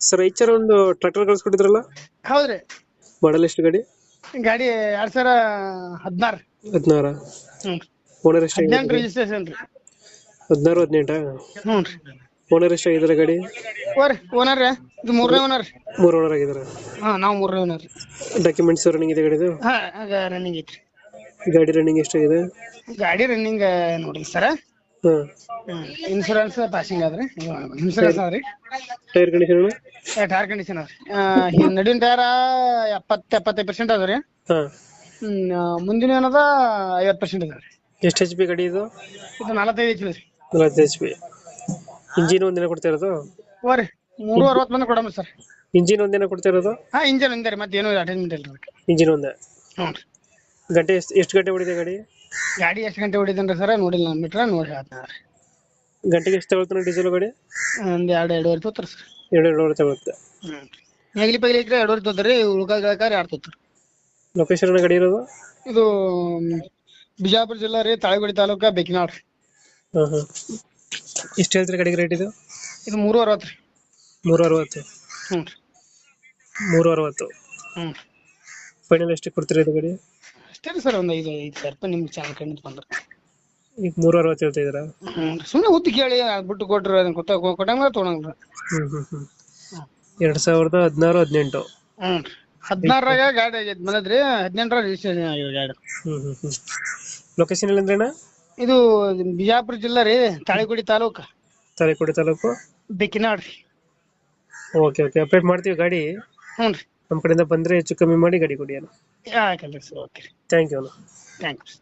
Sir Eicher ಒಂದು tractor ಕಳಿಸ್ಕೊಟ್ಟಿದ್ರಲ್ಲ? ಹೌದ್ರಿ. ಮಾಡಲ್ ಎಷ್ಟು ಗಾಡಿ? ಗಾಡಿ ಎರಡ್ ಸಾವಿರ ಹದಿನಾರು. ಹದಿನಾರ. ಓನರ್ ಹದಿನೆಂಟು ಎಷ್ಟಾಗಿದೆ ರಿಜಿಸ್ಟ್ರೇಷನ್ ರೀ. ಹದಿನಾರು ಹದಿನೆಂಟಾ? ಹ್ಞೂ ರೀ. ಓನರ್ ಎಷ್ಟಾಗಿದ್ದಾರೆ ಗಾಡಿ? ಓರಿ ಓನರ್ ಇದು ಮೂರನೇ ಓನರ್ ಮೂರು ಓನರ್ ಆಗಿದ್ದಾರೆ ಹಾಂ ನಾವು ಮೂರನೇ ಓನರ್ ಡಾಕ್ಯುಮೆಂಟ್ಸ್ ರನ್ನಿಂಗ್ ಇದೆ ಗಾಡಿದು? ಹಾಂ ರನ್ನಿಂಗ್ ಐತ್ರಿ. ಗಾಡಿ ರನ್ನಿಂಗ್ ಎಷ್ಟಾಗಿದೆ ಗಾಡಿ ರನ್ನಿಂಗ್ ನೋಡ್ರಿ ಸರ. ಹಾಂ ಇನ್ಶೂರೆನ್ಸ್ ಪಾಸಿಂಗ್ ಅದ್ರಿ ಇನ್ಶೂರೆನ್ಸ್ ಆದ್ರಿ? ಟೈರ್ ಕಂಡೀಷನ್ ಟೈರ್ ಕಂಡೀಷನ್ ಅದ್ರಿ ನಡಿನ ಟೈರ್ ಎಪ್ಪತ್ತು ಎಪ್ಪತ್ತೈದು ಪರ್ಸೆಂಟ್ ಅದ ರೀ ಹಾಂ ಮುಂದಿನ ಏನದ? ಐವತ್ತು ಪರ್ಸೆಂಟ್ ಅದ ರೀ ಎಷ್ಟು ಎಚ್ ಪಿ ಗಾಡಿ ಇದು? ಇದು ನಲವತ್ತೈದು ಐತಿ ರೀ. ನಲವತ್ತೈದು ಎಚ್ ಪಿ ಇಂಜಿನ್ ಒಂದಿನ ಕೊಡ್ತಾ ಇರೋದು? ಓರಿ ಮೂರು ಅರವತ್ತು ಬಂದು ಕೊಡಮ್ಮ ಸರ್. ಇಂಜಿನ್ ಒಂದಿನ ಕೊಡ್ತಾ ಇರೋದು? ಹಾಂ ಇಂಜಿನ್ ಒಂದೇ ರೀ ಮತ್ತೆ ಏನೂ ಅಟೆಂಡ್ಮೆಂಟ್ ಇಲ್ಲ ರೀ ಇಂಜಿನ್ ಒಂದೇ? ಹ್ಞೂ ರೀ. ಗಂಟೆ ಎಷ್ಟು ಎಷ್ಟು ಗಂಟೆ ಹೊಡಿದೆ ಗಾಡಿ? ಗಾಡಿ ಎಷ್ಟು ಗಂಟೆ ಹೊಡಿತೇನ್ರಿ ಸರ್? ನೋಡಿಲ್ಲ ನಾನು ಬಿಟ್ರ ನೋಡಿ ಹೇಳ್ತಾನೆ ರೀ ಗಂಟೆಗೆ ಎಷ್ಟು ತಗೊಳ್ತಾನೆ ಡೀಸೆಲ್ ಗಾಡಿ? ಒಂದು ಎರಡು ಎರಡುವರೆ ತೋತಾರ ಸರ್. ಎರಡು ಎರಡೂವರೆ ತಗೊಳುತ್ತೆ ಹ್ಞೂ ರೀ ನೆಗಲಿ ಪಗಲಿ ಇಟ್ಟರೆ ಎರಡುವರೆ ತೋತಾರ ರೀ ಉಳ್ಕಾಗ ಎರಡು ತೋತಾರ ಲೊಕೇಶನ್ ಗಾಡಿ ಇರೋದು? ಇದು ಬಿಜಾಪುರ ಜಿಲ್ಲಾ ರೀ ತಾಳಿಗುಡಿ ತಾಲೂಕ ಬೆಕ್ಕಿನಾಳ್ ರೀ. ಹಾಂ ಹಾಂ ಎಷ್ಟು ಹೇಳ್ತೀರಿ ಗಾಡಿಗೆ ರೇಟ್ ಇದು? ಇದು ಮೂರು ಅರವತ್ತು ರೀ. ಮೂರು ಅರವತ್ತು ಹ್ಞೂ ರೀ. ಮೂರು ಅರವತ್ತು ಹ್ಞೂ ರೀ. ಫೈನಲ್ ಎಷ್ಟು ಕೊಡ್ತೀರಿ ಇದು ಗಾಡಿ? ಅಷ್ಟೇ ರೀ ಸರ್ ಒಂದು ಐದು ಐದು ಸಾವಿರ ರೂಪಾಯಿ ನಿಮ್ಮ ಚಾನಲ್ ಕಡಿಮೆ ಬಂದ್ರೆ. ಈಗ ಮೂರು ಅರವತ್ತು ಹೇಳ್ತಾ ಇದ್ದೀರಾ? ಹ್ಞೂ ರೀ ಸುಮ್ಮನೆ ಉತ್ತಿ ಕೇಳಿ ಅದ್ ಬಿಟ್ಟು ಕೊಟ್ರು ಅದನ್ನ ಕೊಟ್ಟ ಕೊಟ್ಟಂಗ ತೊಗೊಂಡ್ರಿ ಹ್ಮ್ ಹ್ಮ್ ಹ್ಮ್. ಎರಡ್ ಸಾವಿರದ ಹದಿನಾರು ಹದಿನೆಂಟು. ಹ್ಞೂ ರೀ ಹದಿನಾರರಾಗ ಗಾಡಿ ಆಗೈತೆ ಬಂದದ್ರಿ ಹದಿನೆಂಟರ ರಿಜಿಸ್ಟ್ರೇಷನ್ ಆಗಿದೆ ಗಾಡಿ ಹ್ಮ್ ಹ್ಮ್ ಲೊಕೇಶನ್ ಎಲ್ಲಂದ್ರೇನ ಇದು ಬಿಜಾಪುರ ಜಿಲ್ಲಾ ರೀ ತಾಳಿಗುಡಿ ತಾಲೂಕು. ತಾಳಿಕೋಟೆ ತಾಲೂಕು? ಬೆಕ್ಕಿನಾಡ್ ರೀ. Okay okay. ಅಪ್ಡೇಟ್ ಮಾಡ್ತೀವಿ ಗಾಡಿ. ಹ್ಞೂ ರೀ. ನಮ್ಮ ಕಡೆಯಿಂದ ಬಂದ್ರೆ ಹೆಚ್ಚು ಕಮ್ಮಿ ಮಾಡಿ ಗಾಡಿ ಕೊಡಿ ಅಣ್ಣ. ಯಾಕಲ್ರಿ ಸರ್ ಓಕೆ ರೀ ಥ್ಯಾಂಕ್ ಯು ಅಣ್ಣ ಥ್ಯಾಂಕ್ ಯು